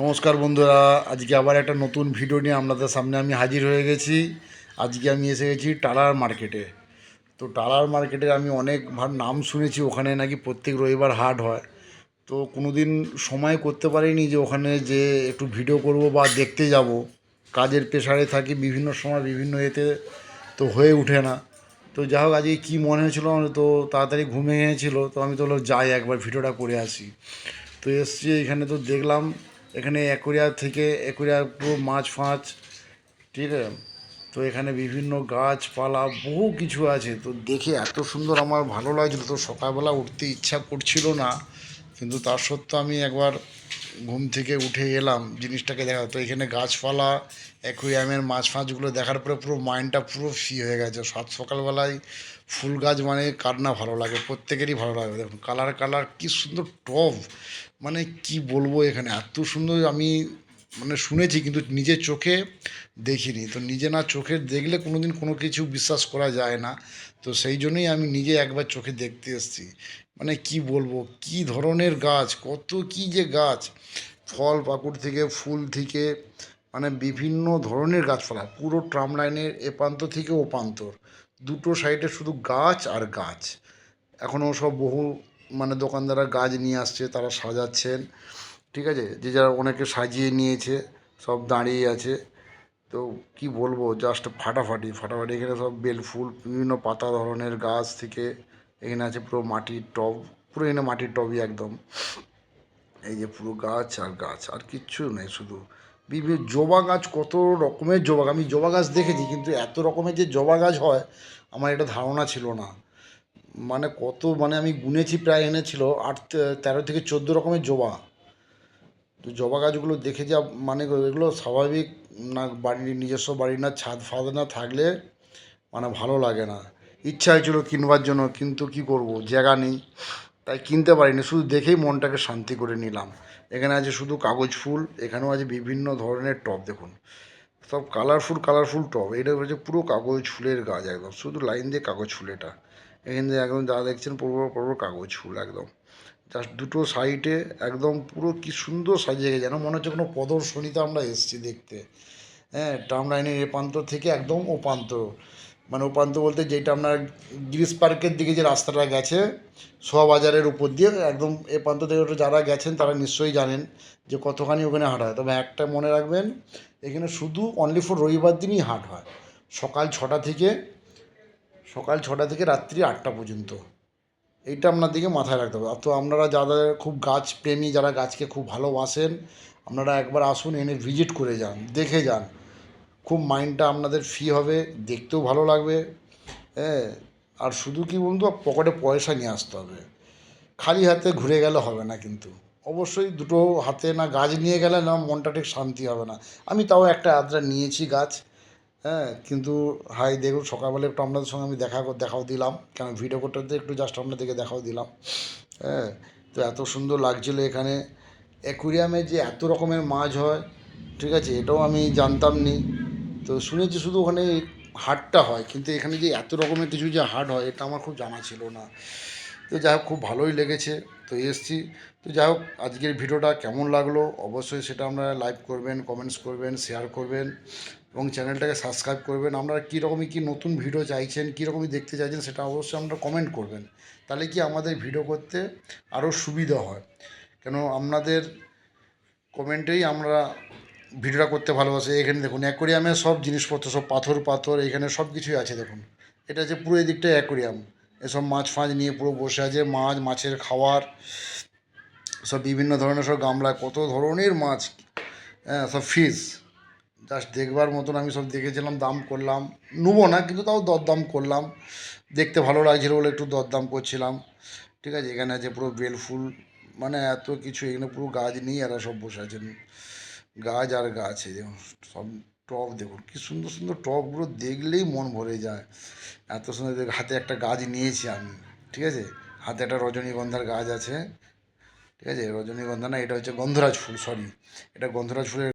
নমস্কার বন্ধুরা, আজকে আবার একটা নতুন ভিডিও নিয়ে আপনাদের সামনে আমি হাজির হয়ে গেছি। আজকে আমি এসে গেছি টালার মার্কেটে। তো টালার মার্কেটে আমি অনেকবার নাম শুনেছি, ওখানে নাকি প্রত্যেক রবিবার হাট হয়। তো কোনো দিন সময় করতে পারিনি যে ওখানে যে একটু ভিডিও করব বা দেখতে যাব। কাজের প্রেশারে থাকি, বিভিন্ন সময় বিভিন্ন এতে তো হয়ে ওঠে না। তো যাই হোক, আজকে কী মনে হয়েছিল আমার? তো তাড়াতাড়ি ঘুমে গিয়েছিল, তো আমি তো হলো যাই একবার ভিডিওটা করে আসি। তো এসছি, এখানে তো দেখলাম এখানে অ্যাকুরিয়া থেকে অ্যাকুরিয়া পুরো মাছ ফাঁচ, ঠিক আছে? তো এখানে বিভিন্ন গাছপালা, বহু কিছু আছে। তো দেখে এত সুন্দর আমার ভালো লাগছিল। তো সকালবেলা উঠতে ইচ্ছা করছিল না। কিন্তু তার সত্ত্বেও আমি একবার ঘুম থেকে উঠে এলাম, জিনিসটাকে দেখা তো এখানে গাছপালা অ্যাকুয়ামের মাছ ফাছগুলো দেখার পরে পুরো মাইন্ডটা পুরো ফ্রি হয়ে গেছে। সাত সকালবেলায় ফুল গাছ মানে কার না ভালো লাগে, প্রত্যেকেরই ভালো লাগে। দেখুন কালার কালার কী সুন্দর টব! মানে কি বলব এখানে? এত সুন্দর আমি মানে শুনেছি কিন্তু নিজের চোখে দেখিনি। তো নিজে না চোখে দেখলে কোনোদিন কোনো কিছু বিশ্বাস করা যায় না। তো সেই জন্যই আমি নিজে একবার চোখে দেখতে এসেছি। মানে কি বলব, কি ধরনের গাছ, কত কি যে গাছ। ফল, পাকুড় থেকে, ফুল থেকে মানে বিভিন্ন ধরনের গাছপালা। পুরো ট্রাম লাইনের এ প্রান্ত থেকে ও প্রান্তর দুটো সাইডে শুধু গাছ আর গাছ। এখনও সব বহু মানে দোকানদাররা গাছ নিয়ে আসছে, তারা সাজাচ্ছেন। ঠিক আছে? যে যারা অনেকে সাজিয়ে নিয়েছে, সব দাঁড়িয়ে আছে। তো কি বলব? জাস্ট ফাটাফাটি ফাটাফাটি। এখানে সব বেল ফুল, বিভিন্ন পাতা ধরনের গাছ থেকে এখানে আছে পুরো মাটির টব, পুরো এখানে মাটির টবই একদম। এই যে পুরো গাছ আর গাছ, আর কিচ্ছু নেই শুধু। বিভিন্ন জবা গাছ, কত রকমের জবা আমি জবা গাছ দেখেছি, কিন্তু এত রকমের যে জবা গাছ হয়, আমার এটা ধারণা ছিল না। মানে কত মানে আমি গুনেছি প্রায় এনেছিল আট, তেরো থেকে চোদ্দ রকমের জবা। তো জবা গাছগুলো দেখে যা মানে এগুলো স্বাভাবিক না বাড়ির নিজস্ব বাড়ির না, ছাদ ফাদ না থাকলে মানে ভালো লাগে না। ইচ্ছা হয়েছিল কিনবার জন্য, কিন্তু কি করব? জায়গা নেই। তাই কিনতে পারিনি, শুধু দেখেই মনটাকে শান্তি করে নিলাম। এখানে আছে শুধু কাগজ ফুল, এখানেও আছে বিভিন্ন ধরনের টব, দেখুন। সব কালারফুল কালারফুল টব। এটা হচ্ছে পুরো কাগজ ফুলের গাছ একদম, শুধু লাইন দিয়ে কাগজ ফুল এটা। এখান দিয়ে একদম যা দেখছেন পুরো পুরো কাগজ ফুল একদম। জাস্ট দুটো সাইডে একদম পুরো কি সুন্দর সাজিয়ে গেছে। যেন মনে হচ্ছে কোনো প্রদর্শনীতে আমরা এসেছি দেখতে। হ্যাঁ ট্রাম লাইনের এ প্রান্ত থেকে একদম ও প্রান্ত। মানে ও প্রান্ত বলতে যেটা আপনার গ্রিস পার্কের দিকে যে রাস্তাটা গেছে শোয়াবাজারের উপর দিয়ে একদম এ প্রান্ত থেকে যারা গেছেন তারা নিশ্চয়ই জানেন যে কতখানি ওখানে হাট হয়। তবে একটা মনে রাখবেন, এখানে শুধু অনলি ফর রবিবার দিনই হাট হয়। সকাল ছটা থেকে, সকাল ছটা থেকে রাত্রি আটটা পর্যন্ত। এইটা আপনার দিকে মাথায় রাখতে হবে। তো আপনারা যাদের খুব গাছ প্রেমী, যারা গাছকে খুব ভালোবাসেন, আপনারা একবার আসুন, এনে ভিজিট করে যান, দেখে যান। খুব মাইন্ডটা আপনাদের ফ্রি হবে, দেখতেও ভালো লাগবে হ্যাঁ। আর শুধু কি বলুন তো পকেটে পয়সা নিয়ে আসতে হবে। খালি হাতে ঘুরে গেলে হবে না কিন্তু। অবশ্যই দুটো হাতে না গাছ নিয়ে গেলে না মনটা ঠিক শান্তি হবে না। আমি তাও একটা আদ্রা নিয়েছি গাছ। হ্যাঁ কিন্তু হাই, দেখুন, সকালবেলা একটু আপনাদের সঙ্গে আমি দেখা দেখাও দিলাম। কেন ভিডিও করতে একটু জাস্ট আপনাদেরকে দেখাও দিলাম। হ্যাঁ তো এত সুন্দর লাগছিল এখানে। অ্যাকুরিয়ামে যে এত রকমের মাছ হয়, ঠিক আছে, এটাও আমি জানতাম নি তো শুনেছি শুধু ওখানে হাটটা হয়, কিন্তু এখানে যে এত রকমের কিছু যে হাট হয়, এটা আমার খুব জানা ছিল না। তো যাই হোক, খুব ভালোই লেগেছে। তো এসছি। তো যাই হোক, আজকের ভিডিওটা কেমন লাগল অবশ্যই সেটা আপনারা লাইক করবেন কমেন্টস করবেন শেয়ার করবেন এবং চ্যানেলটাকে সাবস্ক্রাইব করবেন। আপনারা কীরকমই কী নতুন ভিডিও চাইছেন, কীরকমই দেখতে চাইছেন সেটা অবশ্যই আপনারা কমেন্ট করবেন। তাহলে কি আমাদের ভিডিও করতে আরও সুবিধা হয়। কেন আপনাদের কমেন্টেই আমরা ভিডিওটা করতে ভালোবাসি। এখানে দেখুন অ্যাকোরিয়ামে সব জিনিসপত্র, সব পাথর পাথর, এখানে সব কিছুই আছে দেখুন। এটা হচ্ছে পুরো এদিকটা অ্যাকোরিয়াম এসব মাছ ফাছ নিয়ে পুরো বসে আছে, মাছ, মাছের খাওয়ার, সব বিভিন্ন ধরনের সব গামলা, কত ধরনের মাছ হ্যাঁ সব ফিশ জাস্ট দেখবার মতন আমি সব দেখেছিলাম, দাম করলাম। নেব না, কিন্তু তাও দরদাম করলাম। দেখতে ভালো লাগছিল বলে একটু দরদাম করছিলাম। ঠিক আছে, এখানে আছে পুরো বেল ফুল মানে এত কিছু, এখানে পুরো গাছ নিয়ে এরা সব বসে আছেন। গাছ আর গাছ সব টব দেখুন কি সুন্দর সুন্দর টবগুলো দেখলেই মন ভরে যায়। এত সুন্দর হাতে একটা গাছ নিয়েছি আমি, ঠিক আছে? হাতে একটা রজনীগন্ধার গাছ আছে, ঠিক আছে? রজনীগন্ধা না, এটা হচ্ছে গন্ধরাজ ফুল সরি এটা গন্ধরাজ ফুলের